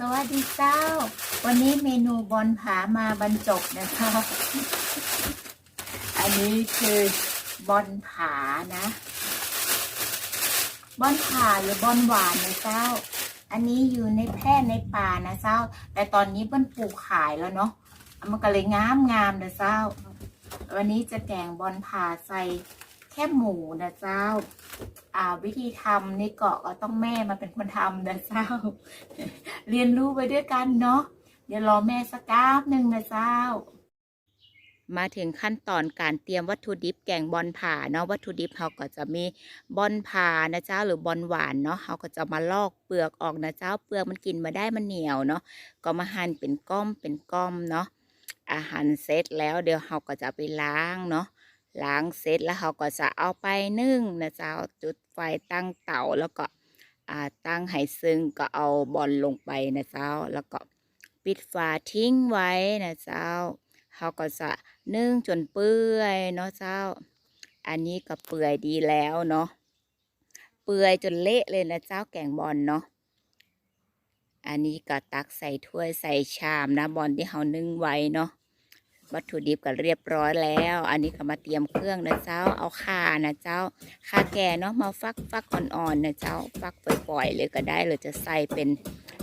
สวัสดีเจ้า วันนี้เมนูบอลผามาบรรจบนะคะ อันนี้คือบอลผานะ บอลผาหรือบอลหวานนะเจ้า อันนี้อยู่ในแพร่ในป่านะเจ้า แต่ตอนนี้เปิ้นปลูกขายแล้วเนาะ มันก็เลยงามงามนะเจ้า วันนี้จะแกงบอลผาใส่แค่หมูนะเจ้า วิธีทำในเกาะก็ต้องแม่มาเป็นคนทำนะเจ้า เรียนรู้ไปด้วยกันเนาะเดี๋ยวรอแม่สักแป๊บหนึ่งนะเจ้า มาถึงขั้นตอนการเตรียมวัตถุดิบแกงบอลผ่าเนาะวัตถุดิบเราก็จะมีบอลผ่านะเจ้าหรือบอลหวานเนาะเราก็จะมาลอกเปลือกออกนะเจ้าเปลือกมันกินมาได้มันเหนียวเนาะก็มาหั่นเป็นก้อมเป็นก้อมเนาะอาหารเสร็จแล้วเดี๋ยวเราก็จะไปล้างเนาะ ล้างเสร็จแล้วเราก็จะเอาไปนึ่งนะเจ้าจุดไฟตั้งเตาแล้วก็อ่าตั้งให้ซึ่งก็เอาบอลลงไปนะเจ้า แล้วก็ปิดฝาทิ้งไว้นะเจ้าเราก็จะนึ่งจนเปื่อยเนาะเจ้า อันนี้ก็เปื่อยดีแล้วเนาะเปื่อยจนเละเลยนะเจ้าแกงบอลเนาะอันนี้ก็ตักใส่ถ้วยใส่ชามนะบอลที่เรานึ่งไว้เนาะ วัตถุดิบก็เรียบร้อยแล้ว อันนี้ก็มาเตรียมเครื่องนะเจ้า เอาข่านะเจ้าข่าแก่เนาะมาฟักฟักอ่อนๆนะเจ้า ฟักปล่อยๆเลยก็ได้หรือจะใส่เป็น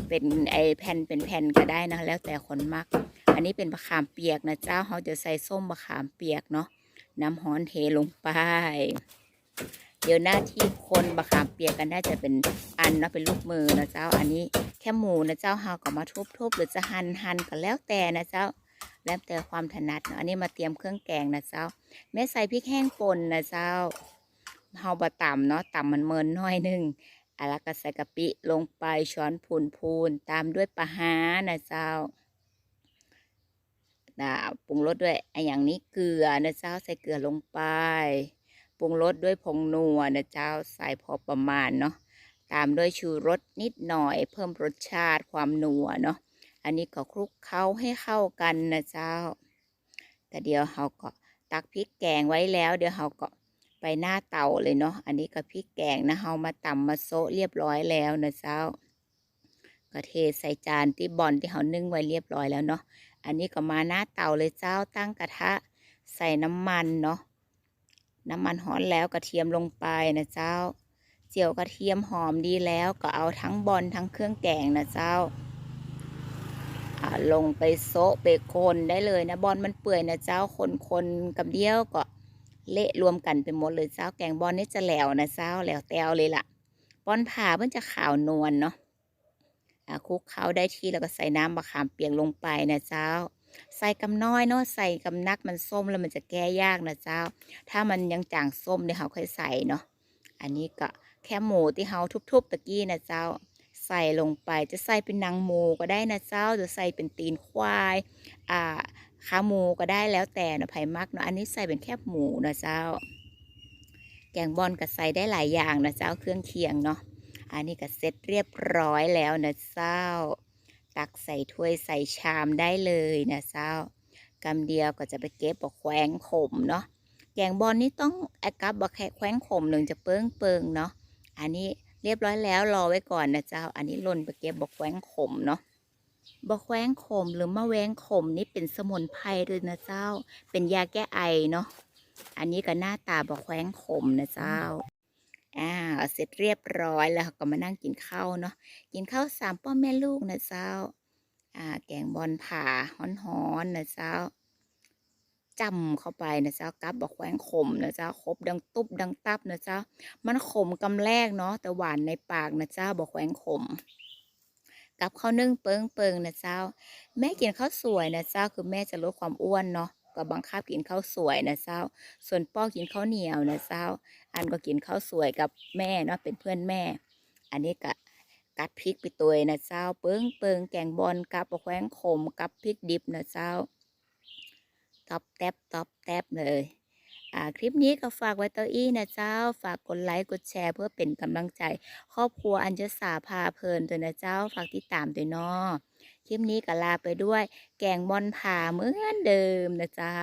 เป็นไอแผ่นเป็นแผ่นก็ได้นะแล้วแต่คนมัก อันนี้เป็นมะขามเปียกนะเจ้าเขาจะใส่ส้มมะขามเปียกเนาะน้ำฮ้อนเทลงไป เดี๋ยวหน้าที่คนมะขามเปียกกันน่าจะเป็นอันเนาะเป็นลูกมือนะเจ้า อันนี้แค่หมูนะเจ้าเฮาก็มาทุบๆหรือจะหั่นหั่นก็แล้วแต่นะเจ้า แล้วแต่ความถนัดเนาะอันนี้มาเตรียมเครื่องแกงนะเจ้าแม่ใส่พริกแห้งป่นนะเจ้าเฮาบะต่ำเนาะต่ำมันเมินน่อยหนึงอะล้วก็ใส่กะปิลงไปช้อนพูนพูนๆตามด้วยปลาฮานะเจ้านะปรุงรสด้วยไอ้อย่างนี้เกลือนะเจ้าใส่เกลือลงไป ปรุงรสด้วยผงนัวนะเจ้าใส่พอประมาณเนาะตามด้วยชูรสนิดหน่อย เพิ่มรสชาติความนัวเนาะ อันนี้ก็คลุกเคล้าให้เข้ากันนะเจ้า แต่เดี๋ยวเราก็ตักพริกแกงไว้แล้ว เดี๋ยวเราก็ไปหน้าเตาเลยเนาะ อันนี้ก็พริกแกงนะเรามาตำมาโซะเรียบร้อยแล้วนะเจ้า ก็เทใส่จานที่บอลที่เรานึ่งไว้เรียบร้อยแล้วเนาะ อันนี้ก็มาหน้าเตาเลยเจ้าตั้งกระทะใส่น้ำมันเนาะ น้ำมันร้อนแล้วกระเทียมลงไปนะเจ้า เจียวกระเทียมหอมดีแล้วก็เอาทั้งบอลทั้งเครื่องแกงนะเจ้า ลงไปโซะไปคนได้เลยนะบอลมันเปื่อยนะเจ้าคนคนกับเดียวก็เละรวมกันไปหมดเลยเจ้าแกงบอลนี่จะแหลวนะเจ้าแหลวแตวเลยล่ะบอลผ่ามันจะขาวนวลเนาะคุกเคล้าได้ที่แล้วก็ใส่น้ำมะขามเปียกลงไปนะเจ้า ใส่กำน้อยเนาะใส่กำนักมันส้มแล้วมันจะแก้ยากนะเจ้า ถ้ามันยังจางส้มเนี่ยเขาค่อยใส่เนาะอันนี้ก็แค่หมูที่เขาทุบๆตะกี้นะเจ้า ใส่ลงไปจะใส่เป็นนังหมูก็ได้นะเจ้าจะใส่เป็นตีนควายอ่าขาหมูก็ได้แล้วแต่นะไผ่มักเนาะอันนี้ใส่เป็นแคบหมูนะเจ้า แกงบอลก็ใส่ได้หลายอย่างนะเจ้าเครื่องเคียงเนาะอันนี้ก็เสร็จเรียบร้อยแล้วนะเจ้า ตักใส่ถ้วยใส่ชามได้เลยนะเจ้ากำเดียวก็จะไปเก็บบอกแขวงขมเนาะแกงบอลนี่ต้องแอกับบอกแขวงขมหนึ่งจะเปิงเปิงเนาะอันนี้ เรียบร้อยแล้วรอไว้ก่อนนะเจ้า อันนี้ล่นไปเก็บบอกแขวงขมเนาะบอกแขวงขมหรือมะแวงขมนี่เป็นสมุนไพรเลยนะเจ้า เป็นยาแก้ไอเนาะ อันนี้ก็หน้าตาบอกแขวงขมนะเจ้าอ่าเสร็จเรียบร้อยแล้วก็มานั่งกินข้าวเนาะ กินข้าวสามพ่อแม่ลูกนะเจ้า อ่า แกงบอลผ่าฮ้อนๆนะเจ้า จำเข้าไปนะเจ้ากับบอกแขวงขมนะเจ้าคบดังตุบดังตับนะเจ้ามันขมกำแรกเนาะแต่หวานในปากนะเจ้าบอกแขวงขม กับข้าวนึ่งเปิงเปิงนะเจ้า แม่กินข้าวสวยนะเจ้าคือแม่จะลดความอ้วนเนาะก็บังคับกินข้าวสวยนะเจ้า ส่วนป้อกินข้าวเหนียวนะเจ้า อันก็กินข้าวสวยกับแม่เนาะเป็นเพื่อนแม่ อันนี้ก็กัดพริกไปตัวยนะเจ้า เปิงเปิงแกงบอลกับแขวงขมกับพริกดิบนะเจ้า ตอบแทบตอบแทบเลยอ่าคลิปนี้ก็ฝากไว้เต้าอี้นะเจ้า ฝากกดไลค์กดแชร์เพื่อเป็นกำลังใจ ครอบครัวอัญชสาพาเพลินด้วยนะเจ้า ฝากติดตามด้วยนอคลิปนี้ก็ลาไปด้วย แกงบอนผ่าเหมือนเดิมนะเจ้า